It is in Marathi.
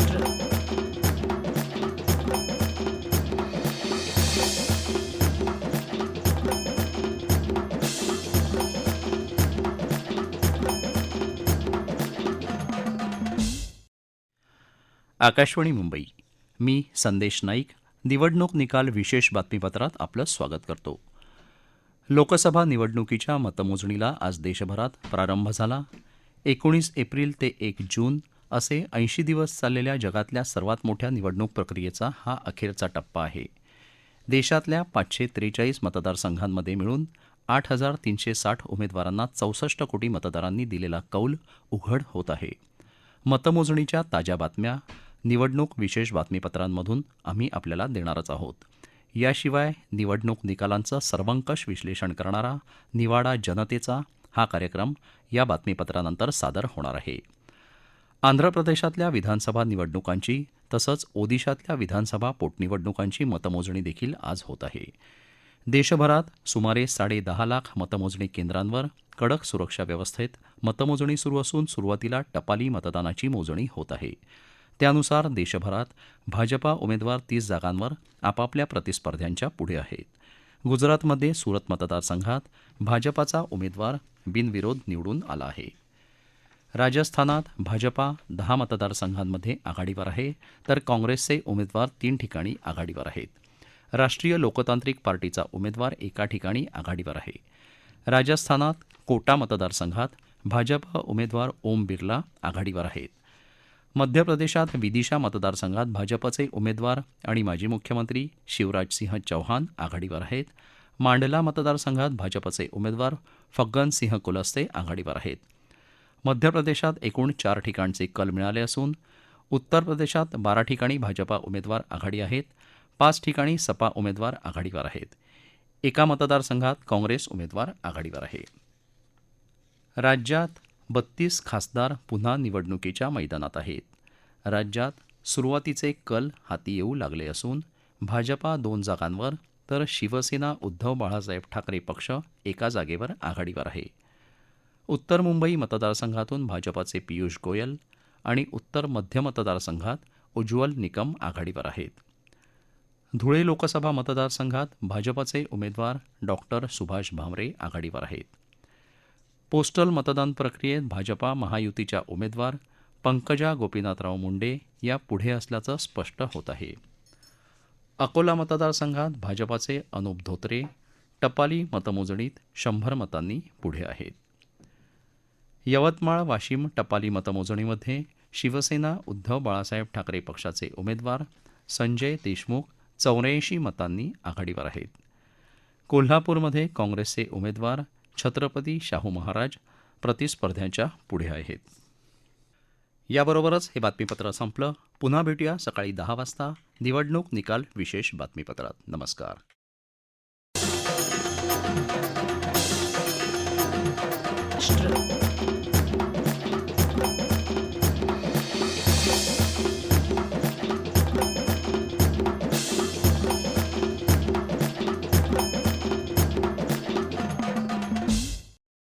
महाराष्ट्र आकाशवाणी मुंबई. मी संदेश नाईक. निवडणूक निकाल विशेष बातमीपत्रात आपलं स्वागत करतो. लोकसभा निवडणुकीच्या मतमोजणीला आज देशभरात प्रारंभ झाला. एकोणीस एप्रिल ते एक जून असे ऐंशी दिवस चाललेल्या जगातल्या सर्वात मोठ्या निवडणूक प्रक्रियेचा हा अखेरचा टप्पा आहे. देशातल्या पाचशे त्रेचाळीस मतदारसंघांमध्ये मिळून आठ हजार तीनशे साठ उमेदवारांना चौसष्ट कोटी मतदारांनी दिलेला कौल उघड होत आहे. मतमोजणीच्या ताज्या बातम्या निवडणूक विशेष बातमीपत्रांमधून आम्ही आपल्याला देणारच आहोत. याशिवाय निवडणूक निकालांचं सर्वंकष विश्लेषण करणारा निवाडा जनतेचा हा कार्यक्रम या बातमीपत्रानंतर सादर होणार आहे. आंध्र प्रदेशातल्या विधानसभा निवडणुकांची तसंच ओदिशातल्या विधानसभा पोटनिवडणुकांची मतमोजणी देखील आज होत आहे. देशभरात सुमारे साडेदहा लाख मतमोजणी केंद्रांवर कडक सुरक्षा व्यवस्थेत मतमोजणी सुरू असून सुरुवातीला टपाली मतदानाची मोजणी होत आहे. त्यानुसार देशभरात भाजपा उमेदवार तीस जागांवर आपापल्या प्रतिस्पर्ध्यांच्या पुढे आहेत. गुजरातमध्ये सुरत मतदारसंघात भाजपाचा उमेदवार बिनविरोध निवडून आला आहे. राजस्थानात भाजपा दहा मतदारसंघांमध्ये आघाडीवर आहे तर काँग्रेसचे उमेदवार तीन ठिकाणी आघाडीवर आहेत. राष्ट्रीय लोकतांत्रिक पार्टीचा उमेदवार एका ठिकाणी आघाडीवर आहे. राजस्थानात कोटा मतदारसंघात भाजपा उमेदवार ओम बिर्ला आघाडीवर आहेत. मध्य प्रदेशात विदिशा मतदारसंघात भाजपचे उमेदवार आणि माजी मुख्यमंत्री शिवराज सिंह चौहान आघाडीवर आहेत. मांडला मतदारसंघात भाजपचे उमेदवार फग्गन सिंह कुलस्ते आघाडीवर आहेत. मध्य प्रदेशात एकूण चार ठिकाणचे कल मिळाले असून उत्तर प्रदेशात बारा ठिकाणी भाजपा उमेदवार आघाडी आहेत पाच ठिकाणी सपा उमेदवार आघाडीवर आहेत. एका मतदारसंघात काँग्रेस उमेदवार आघाडीवर आहे. राज्यात बत्तीस खासदार पुन्हा निवडणुकीच्या मैदानात आहेत. राज्यात सुरुवातीचे कल हाती येऊ लागले असून भाजपा दोन जागांवर तर शिवसेना उद्धव बाळासाहेब ठाकरे पक्ष एका जागेवर आघाडीवर आहे. उत्तर मुंबई मतदारसंघातून भाजपाचे पियुष गोयल आणि उत्तर मध्य मतदारसंघात उज्ज्वल निकम आघाडीवर आहेत. धुळे लोकसभा मतदारसंघात भाजपाचे उमेदवार डॉक्टर सुभाष भामरे आघाडीवर आहेत. पोस्टल मतदान प्रक्रियेत भाजपा महायुतीच्या उमेदवार पंकजा गोपीनाथराव मुंडे या पुढे असल्याचं स्पष्ट होत आहे. अकोला मतदारसंघात भाजपाचे अनुप धोत्रे टपाली मतमोजणीत शंभर मतांनी पुढे आहेत. यवतमाळ वाशिम टपाली मतमोजणीमध्ये शिवसेना उद्धव बाळासाहेब ठाकरे पक्षाचे उमेदवार संजय देशमुख चौऱ्याऐंशी मतांनी आघाडीवर आहेत. कोल्हापूरमध्ये काँग्रेसचे उमेदवार छत्रपती शाहू महाराज प्रतिस्पर्ध्यांच्या पुढे आहेत. याबरोबरच हे बातमीपत्र संपलं. पुन्हा भेटूया सकाळी दहा वाजता. निवडणूक निकाल विशेष बातमीपत्रात. नमस्कार. राष्ट्र